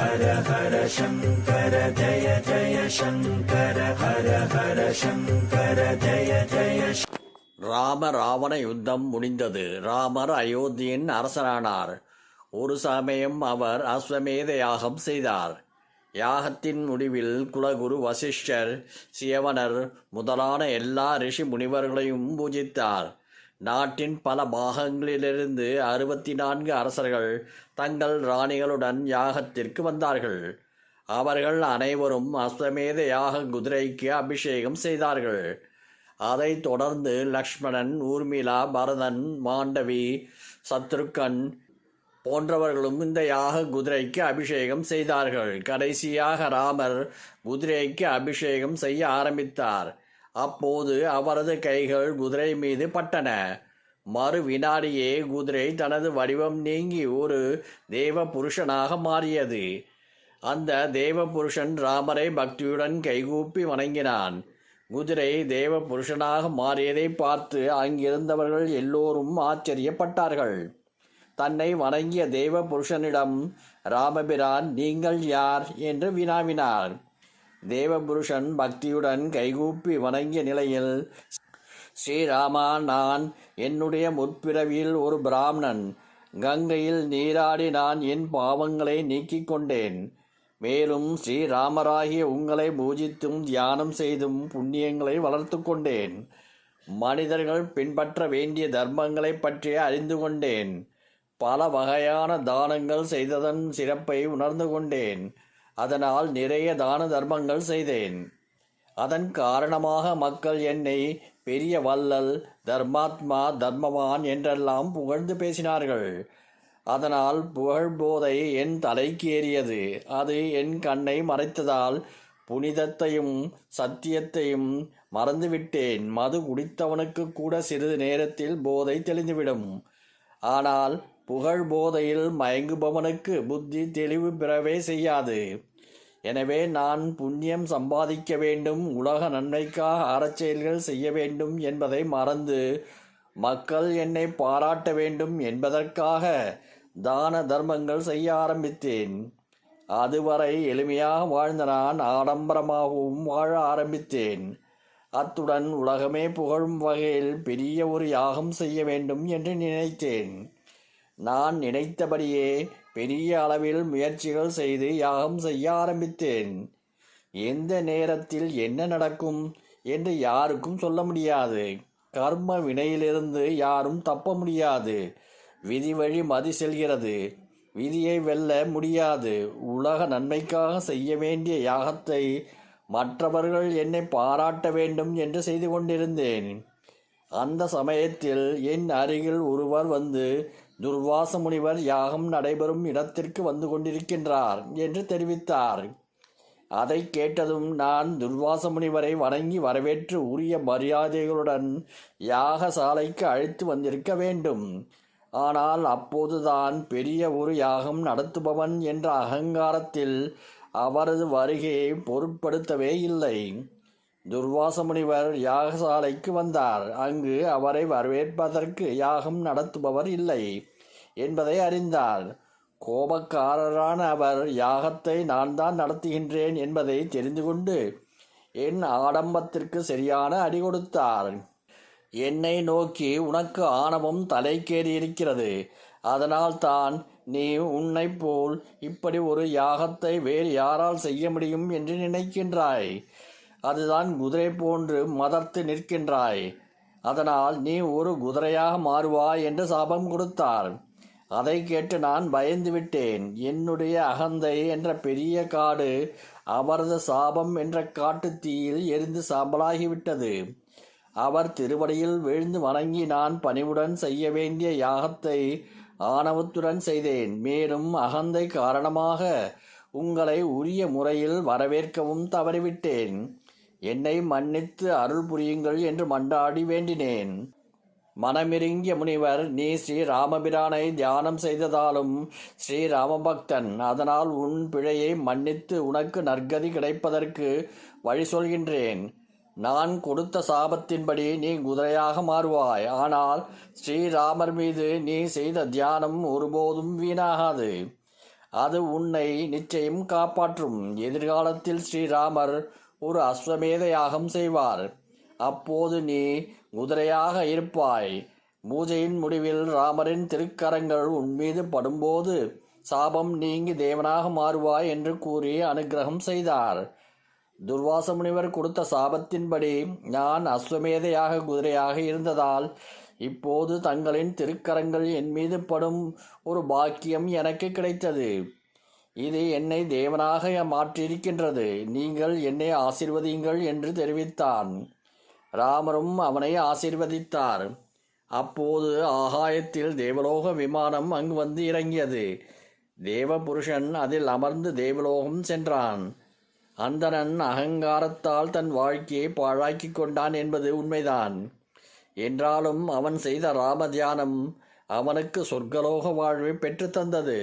ஹர ஹர சங்கர ஜய ஜய சங்கர ஹர ஹர சங்கர ஜய ஜய ராம ராவண யுத்தம் முடிந்தது. ராமர் அயோத்தியின் அரசனானார். ஒரு சமயம் அவர் அஸ்வமேத யாகம் செய்தார். யாகத்தின் முடிவில் குலகுரு வசிஷ்டர் சியவனர் முதலான எல்லா ரிஷி முனிவர்களையும் பூஜித்தார். நாட்டின் பல பாகங்களிலிருந்து அறுபத்தி நான்கு அரசர்கள் தங்கள் ராணிகளுடன் யாகத்திற்கு வந்தார்கள். அவர்கள் அனைவரும் அஸ்வமேத யாக குதிரைக்கு அபிஷேகம் செய்தார்கள். அதைத் தொடர்ந்து லக்ஷ்மணன் ஊர்மிளா பரதன் மாண்டவி சத்ருக்கன் போன்றவர்களும் இந்த யாக குதிரைக்கு அபிஷேகம் செய்தார்கள். கடைசியாக ராமர் குதிரைக்கு அபிஷேகம் செய்ய ஆரம்பித்தார். அப்போது அவரது கைகள் குதிரை மீது பட்டன. மறு வினாடியே குதிரை தனது வடிவம் நீங்கி ஒரு தேவ புருஷனாக மாறியது. அந்த தேவ புருஷன் ராமரை பக்தியுடன் கைகூப்பி வணங்கினான். குதிரை தேவ புருஷனாக மாறியதை பார்த்து அங்கிருந்தவர்கள் எல்லோரும் ஆச்சரியப்பட்டார்கள். தன்னை வணங்கிய தேவ புருஷனிடம் ராமபிரான் நீங்கள் யார்? என்று வினாவினார். தேவபுருஷன் பக்தியுடன் கைகூப்பி வணங்கிய நிலையில் ஸ்ரீராமா நான் என்னுடைய முற்பிறவியில் ஒரு பிராமணன். கங்கையில் நீராடி நான் என் பாவங்களை நீக்கிக் கொண்டேன். மேலும் ஸ்ரீராமராகிய உங்களை பூஜித்தும் தியானம் செய்தும் புண்ணியங்களை வளர்த்து கொண்டேன். மனிதர்கள் பின்பற்ற வேண்டிய தர்மங்களை பற்றி அறிந்து கொண்டேன். பல வகையான தானங்கள் செய்ததன் சிறப்பை உணர்ந்து கொண்டேன். அதனால் நிறைய தான தர்மங்கள் செய்தேன். அதன் காரணமாக மக்கள் என்னை பெரிய வள்ளல் தர்மாத்மா தர்மவான் என்றெல்லாம் புகழ்ந்து பேசினார்கள். அதனால் புகழ் போதை என் தலைக்கு ஏறியது. அது என் கண்ணை மறைத்ததால் புனிதத்தையும் சத்தியத்தையும் மறந்துவிட்டேன். மது குடித்தவனுக்கு கூட சிறிது நேரத்தில் போதை தெளிந்துவிடும். ஆனால் புகழ் போதையில் மயங்குபவனுக்கு புத்தி தெளிவு பெறவே செய்யாது. எனவே நான் புண்ணியம் சம்பாதிக்க வேண்டும் உலக நன்மைக்காக அறச்செயல்கள் செய்ய வேண்டும் என்பதை மறந்து மக்கள் என்னை பாராட்ட வேண்டும் என்பதற்காக தான தர்மங்கள் செய்ய ஆரம்பித்தேன். அதுவரை எளிமையாக வாழ்ந்த நான் ஆடம்பரமாகவும் வாழ ஆரம்பித்தேன். அத்துடன் உலகமே புகழும் வகையில் பெரிய ஒரு யாகம் செய்ய வேண்டும் என்று நினைத்தேன். நான் நினைத்தபடியே பெரிய அளவில் முயற்சிகள் செய்து யாகம் செய்ய ஆரம்பித்தேன். எந்த நேரத்தில் என்ன நடக்கும் என்று யாருக்கும் சொல்ல முடியாது. கர்ம வினையிலிருந்து யாரும் தப்ப முடியாது. விதி வழி மதி செல்கிறது. விதியை வெல்ல முடியாது. உலக நன்மைக்காக செய்ய வேண்டிய யாகத்தை மற்றவர்கள் என்னை பாராட்ட வேண்டும் என்று செய்து கொண்டிருந்தேன். அந்த சமயத்தில் என் அருகில் ஒருவர் வந்து துர்வாச முனிவர் யாகம் நடைபெறும் இடத்திற்கு வந்து கொண்டிருக்கின்றார் என்று தெரிவித்தார். அதை கேட்டதும் நான் துர்வாச முனிவரை வணங்கி வரவேற்று உரிய மரியாதைகளுடன் யாகசாலைக்கு அழைத்து வந்திருக்க வேண்டும். ஆனால் அப்போதுதான் பெரிய ஒரு யாகம் நடத்துபவன் என்ற அகங்காரத்தில் அவரது வருகையை பொருட்படுத்தவே இல்லை. துர்வாச முனிவர் யாகசாலைக்கு வந்தார். அங்கு அவரை வரவேற்பதற்கு யாகம் நடத்துபவர் இல்லை என்பதை அறிந்தார். கோபக்காரரான அவர் யாகத்தை நான் தான் நடத்துகின்றேன் என்பதை தெரிந்து கொண்டு என் ஆடம்பத்திற்கு சரியான அடி கொடுத்தார். என்னை நோக்கி உனக்கு ஆணவம் தலைக்கேறி இருக்கிறது. அதனால் தான் நீ உன்னை போல் இப்படி ஒரு யாகத்தை வேறு யாரால் செய்ய முடியும் என்று நினைக்கின்றாய். அதுதான் குதிரை போன்று மதர்த்து நிற்கின்றாய். அதனால் நீ ஒரு குதிரையாக மாறுவாய் என்று சாபம் கொடுத்தார். அதை கேட்டு நான் பயந்து விட்டேன் என்னுடைய அகந்தை என்ற பெரிய காடு அவரது சாபம் என்ற காட்டு தீயில் எரிந்து சாம்பலாகிவிட்டது. அவர் திருவடியில் விழுந்து வணங்கி நான் பணிவுடன் செய்ய வேண்டிய யாகத்தை ஆணவத்துடன் செய்தேன். மேலும் அகந்தை காரணமாக உங்களை உரிய முறையில் வரவேற்கவும் தவறிவிட்டேன். என்னை மன்னித்து அருள் புரியுங்கள் என்று மண்டாடி வேண்டினேன். மனமிருங்கிய முனிவர் நீ ஸ்ரீ ராமபிரானை தியானம் செய்ததாலும் ஸ்ரீ ராமபக்தன் அதனால் உன் பிழையை மன்னித்து உனக்கு நற்கதி கிடைப்பதற்கு வழி சொல்கின்றேன். நான் கொடுத்த சாபத்தின்படி நீ குதிரையாக மாறுவாய். ஆனால் ஸ்ரீராமர் மீது நீ செய்த தியானம் ஒருபோதும் வீணாகாது. அது உன்னை நிச்சயம் காப்பாற்றும். எதிர்காலத்தில் ஸ்ரீராமர் ஒரு அஸ்வமேத யாகம் செய்வார். அப்போது நீ குதிரையாக இருப்பாய். பூஜையின் முடிவில் ராமரின் திருக்கரங்கள் உன்மீது படும்போது சாபம் நீங்கி தேவனாக மாறுவாய் என்று கூறி அனுக்கிரகம் செய்தார். துர்வாச முனிவர் கொடுத்த சாபத்தின்படி நான் அஸ்வமேதையாக குதிரையாக இருந்ததால் இப்போது தங்களின் திருக்கரங்கள் என் மீது படும் ஒரு பாக்கியம் எனக்கு கிடைத்தது. இது என்னை தேவனாக மாற்றியிருக்கின்றது. நீங்கள் என்னை ஆசிர்வதியுங்கள் என்று தெரிவித்தான். ராமரும் அவனை ஆசீர்வதித்தார். அப்போது ஆகாயத்தில் தேவலோக விமானம் அங்கு வந்து இறங்கியது. தேவபுருஷன் அதில் அமர்ந்து தேவலோகம் சென்றான். அந்தணன் அகங்காரத்தால் தன் வாழ்க்கையை பாழாக்கிக் கொண்டான் என்பது உண்மைதான். என்றாலும் அவன் செய்த ராம தியானம் அவனுக்கு சொர்க்கலோக வாழ்வை பெற்றுத் தந்தது.